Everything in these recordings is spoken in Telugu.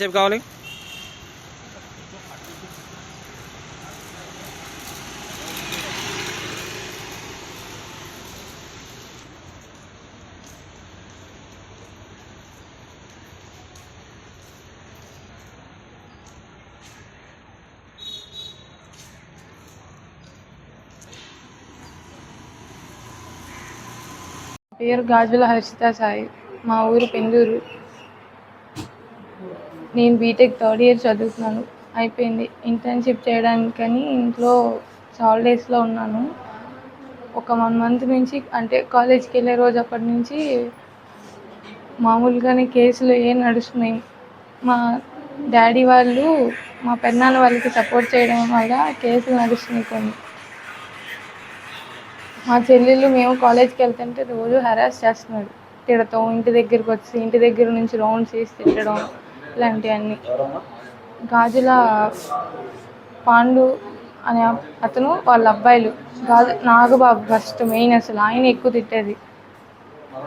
ఎంతసేపు కావాలి? పేరు గాజుల హర్షిత సాయి. మా ఊరు పెందూరు. నేను బీటెక్ థర్డ్ ఇయర్ చదువుతున్నాను. అయిపోయింది. ఇంటర్న్షిప్ చేయడానికని ఇంట్లో హాలిడేస్లో ఉన్నాను. ఒక వన్ మంత్ నుంచి అంటే కాలేజ్కి వెళ్ళే రోజు అప్పటి నుంచి మామూలుగానే కేసులు ఏం నడుస్తున్నాయి. మా డాడీ వాళ్ళు మా పెన్నాన్న వాళ్ళకి సపోర్ట్ చేయడం వల్ల కేసులు నడుస్తున్నాయి కొన్ని. మా చెల్లెళ్ళు మేము కాలేజ్కి వెళ్తుంటే రోజు హెరాస్ చేస్తున్నాడు. తిడతాం ఇంటి దగ్గరికి వచ్చి ఇంటి దగ్గర నుంచి రౌండ్స్ వేసి తిట్టడం. ఇలాంటివన్నీ. గాజుల పాండు అనే అతను వాళ్ళ అబ్బాయిలు. గాజు నాగబాబు ఫస్ట్ మెయిన్ అసలు. ఆయన ఎక్కువ తిట్టేది.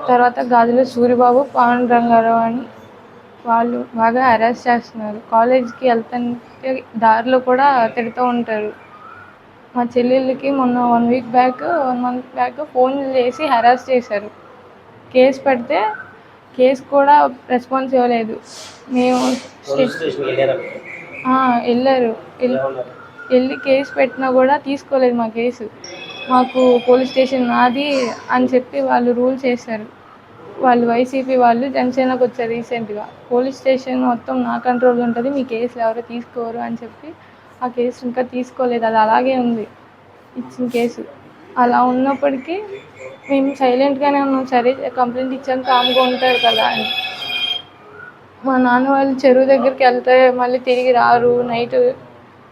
తర్వాత గాజుల సూరిబాబు పాండురంగారావు అని వాళ్ళు బాగా హెరాస్ చేస్తున్నారు. కాలేజ్కి వెళ్తుంటే దారిలో కూడా తిడుతూ ఉంటారు. మా చెల్లెళ్ళకి మొన్న one week back one month back phone చేసి హెరాస్ చేశారు. కేసు పెడితే కేసు కూడా రెస్పాన్స్ ఇవ్వలేదు. మేము వెళ్ళారు వెళ్- వెళ్ళి కేసు పెట్టినా కూడా తీసుకోలేదు మా కేసు. మాకు పోలీస్ స్టేషన్ నాది అని చెప్పి వాళ్ళు రూల్ చేశారు. వాళ్ళు వైసీపీ వాళ్ళు జనసేనకు వచ్చారు రీసెంట్గా. పోలీస్ స్టేషన్ మొత్తం నా కంట్రోల్ ఉంటుంది మీ కేసులు ఎవరో తీసుకోరు అని చెప్పి ఆ కేసు ఇంకా తీసుకోలేదు. అది అలాగే ఉంది ఇచ్చిన కేసు. అలా ఉన్నప్పటికీ మేము సైలెంట్గానే ఉన్నాం. సరే కంప్లైంట్ ఇచ్చాం కామ్గా ఉంటారు కదా అని. మా నాన్న వాళ్ళు చెరువు దగ్గరికి వెళ్తే మళ్ళీ తిరిగి రారు నైట్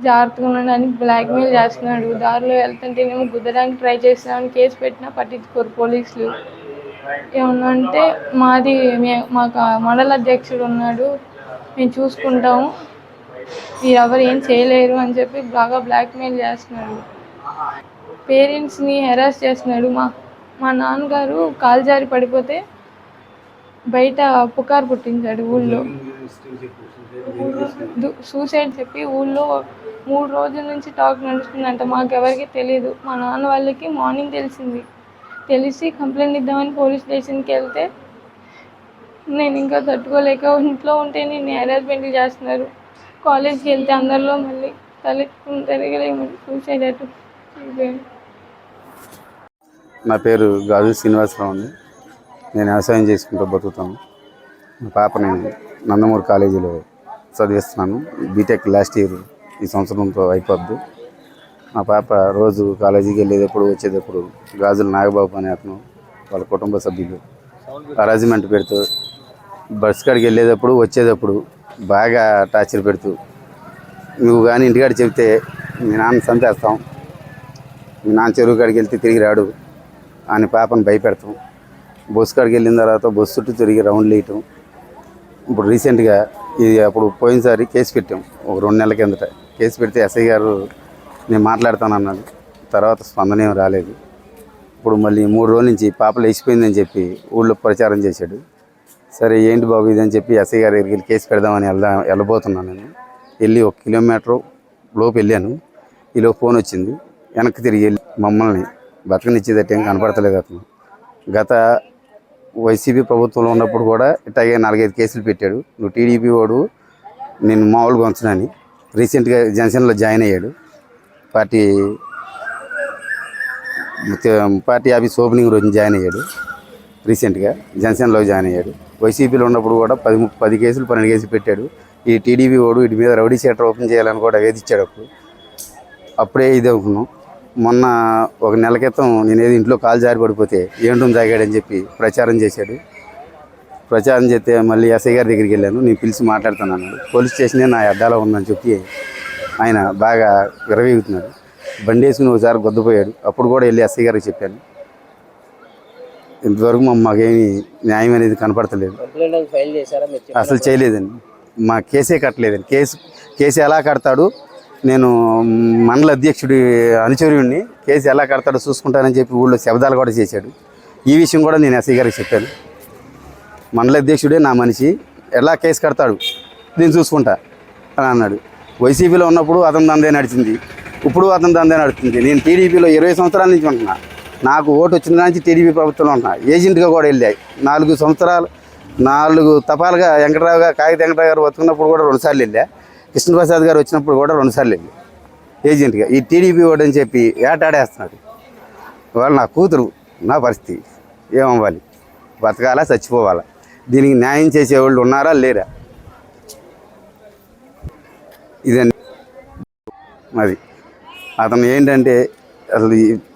జాగ్రత్తగా ఉండండి అని బ్లాక్మెయిల్ చేస్తున్నాడు. దారిలో వెళ్తుంటే వెళ్తుంటేనేమో గుద్దడానికి ట్రై చేస్తామని కేసు పెట్టినా పట్టించుకోరు పోలీసులు. ఏమన్నంటే మాది మే- మాకు మండల అధ్యక్షుడు ఉన్నాడు. మేము చూసుకుంటాము. మీరు ఎవరు ఏం చేయలేరు అని చెప్పి బాగా బ్లాక్మెయిల్ చేస్తున్నాడు. పేరెంట్స్ని హెరాస్ చేస్తున్నాడు. మా మా నాన్నగారు కాలు జారి పడిపోతే బయట పుకారు పుట్టించాడు ఊళ్ళో. దు- సూసైడ్ చెప్పి ఊళ్ళో మూడు రోజుల నుంచి టాక్ నడుస్తుందంట. మాకెవరికి తెలియదు మా నాన్న వాళ్ళకి మార్నింగ్ తెలిసింది. తెలిసి కంప్లైంట్ ఇద్దామని పోలీస్ స్టేషన్కి వెళ్తే నేను ఇంకా తట్టుకోలేక ఇంట్లో ఉంటే నేను హెరాస్మెంట్ చేస్తున్నారు. కాలేజ్కి వెళ్తే అందరిలో మళ్ళీ తలెత్తుకుని తిరగలేము సూసైడ్ అటు నా పేరు గాజు శ్రీనివాసరావు అండి. నేను వ్యవసాయం చేసుకుంటూ బతుకుతాను. మా పాపని నందమూరి కాలేజీలో చదివిస్తున్నాను. బీటెక్ లాస్ట్ ఇయర్ ఈ సంవత్సరంతో అయిపోద్ది. మా పాప రోజు కాలేజీకి వెళ్ళేటప్పుడు వచ్చేటప్పుడు గాజుల నాగబాబు అనే అతను వాళ్ళ కుటుంబ సభ్యులు అరేంజ్మెంట్ పెడుతూ బస్ కాడికి వెళ్ళేటప్పుడు వచ్చేటప్పుడు బాగా టార్చర్ పెడుతూ నువ్వు కానీ ఇంటికాడ చెబితే మీ నాన్న చంపేస్తాం మీ నాన్న చెరువు కాడికి వెళ్తే తిరిగి రాడు. అని పాపను భయపెడతాం. బస్సు కాడికి వెళ్ళిన తర్వాత బస్సు చుట్టూ తిరిగి రౌండ్లు వేయటం. ఇప్పుడు రీసెంట్గా ఇది అప్పుడు పోయినసారి కేసు పెట్టాం. ఒక రెండు నెలల కిందట. కేసు పెడితే ఎస్ఐ గారు నేను మాట్లాడతాను అన్నాడు. తర్వాత స్పందన ఏం రాలేదు. ఇప్పుడు మళ్ళీ మూడు రోజుల నుంచి పాప లేచిపోయిందని చెప్పి ఊళ్ళో ప్రచారం చేశాడు. సరే ఏంటి బాబు ఇది అని చెప్పి ఎస్ఐ గారి దగ్గరికి వెళ్ళి కేసు పెడదామని వెళ్దా వెళ్ళబోతున్నాను నేను. వెళ్ళి ఒక కిలోమీటర్ లోపు వెళ్ళాను. ఈలో ఫోన్ వచ్చింది. వెనక్కి తిరిగి వెళ్ళి మమ్మల్ని బతకనిచ్చేదట్టు ఏం కనపడతలేదు అతను. గత వైసీపీ ప్రభుత్వంలో ఉన్నప్పుడు కూడా ఇట్లాగే నాలుగైదు కేసులు పెట్టాడు. నువ్వు టీడీపీ వాడు నేను మామూలుగా ఉంచనని రీసెంట్గా జనసేనలో జాయిన్ అయ్యాడు. పార్టీ పార్టీ ఆఫీస్ ఓపెనింగ్ రోజు జాయిన్ అయ్యాడు. రీసెంట్గా జనసేనలో జాయిన్ అయ్యాడు. వైసీపీలో ఉన్నప్పుడు కూడా పది పది కేసులు పన్నెండు కేసులు పెట్టాడు. ఈ టీడీపీ వాడు వీటి మీద రౌడీ షీటర్ ఓపెన్ చేయాలని కూడా వేధించాడు అప్పుడు. అప్పుడే ఇది అనుకున్నాం. మొన్న ఒక నెల క్రితం నేను ఏదో ఇంట్లో కాలు జారి పడిపోతే ఏంటం తాగాడని చెప్పి ప్రచారం చేశాడు. ప్రచారం చేస్తే మళ్ళీ ఎస్ఐ గారి దగ్గరికి వెళ్ళాను. నేను పిలిచి మాట్లాడుతాను అన్నాడు. పోలీస్ స్టేషనే నా అడ్డాలో ఉందని చెప్పి ఆయన బాగా విరవీగుతున్నాడు బండి వేసుకుని ఒకసారి గొద్దపోయాడు. అప్పుడు కూడా వెళ్ళి ఎస్ఐ గారికి చెప్పాను. ఇంతవరకు మా మాకేమీ న్యాయం అనేది కనపడతలేదు. అసలు చేయలేదండి. మా కేసే కట్టలేదండి. కేసు కేసు ఎలా కడతాడు? నేను మండల అధ్యక్షుడి అనుచరుడిని. కేసు ఎలా కడతాడో చూసుకుంటానని చెప్పి ఊళ్ళో శబ్దాలు కూడా చేశాడు. ఈ విషయం కూడా నేను ఎస్ఐ గారికి చెప్పాను. మండల అధ్యక్షుడే నా మనిషి. ఎలా కేసు కడతాడు? నేను చూసుకుంటా అని అన్నాడు. వైసీపీలో ఉన్నప్పుడు అతని దందే నడిచింది. ఇప్పుడు అతని దందే నడుతుంది నేను టీడీపీలో ఇరవై సంవత్సరాల నుంచి ఉంటున్నా. నాకు ఓటు వచ్చిన దాని నుంచి టీడీపీ ప్రభుత్వంలో ఉన్నా ఏజెంట్గా కూడా వెళ్ళాయి. నాలుగు సంవత్సరాలు నాలుగు తపాలుగా వెంకటరావు గారు కాగిత వెంకటరావు గారు బతుకున్నప్పుడు కూడా రెండుసార్లు వెళ్ళా. కృష్ణప్రసాద్ గారు వచ్చినప్పుడు కూడా రెండుసార్లు వెళ్ళి. ఏజెంట్గా ఈ టీడీపీ వాడు అని చెప్పి ఏటాడేస్తున్నారు వాళ్ళు నా కూతురు నా పరిస్థితి ఏమవ్వాలి? బతకాలా చచ్చిపోవాలా? దీనికి న్యాయం చేసేవాళ్ళు ఉన్నారా లేరా? ఇదండి మరి. అతను ఏంటంటే అసలు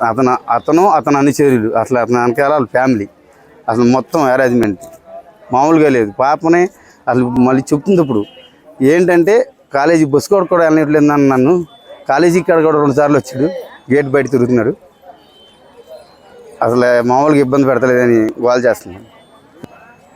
అతను అతను అతను అనుచరులు అసలు అతను వెనకాల వాళ్ళ ఫ్యామిలీ. అసలు మొత్తం అరేంజ్మెంట్ మామూలుగా లేదు. పాపనే అసలు మళ్ళీ చెప్తుంది ఇప్పుడు. ఏంటంటే కాలేజీ బస్సు కూడా కూడా వెళ్ళట్లేదు నన్ను నన్ను. కాలేజీ ఇక్కడ కూడా రెండు సార్లు వచ్చాడు. గేట్ బయట తిరుగుతున్నాడు. అసలు మామూలుగా ఇబ్బంది పెడతలేదని గోల్ చేస్తున్నాను.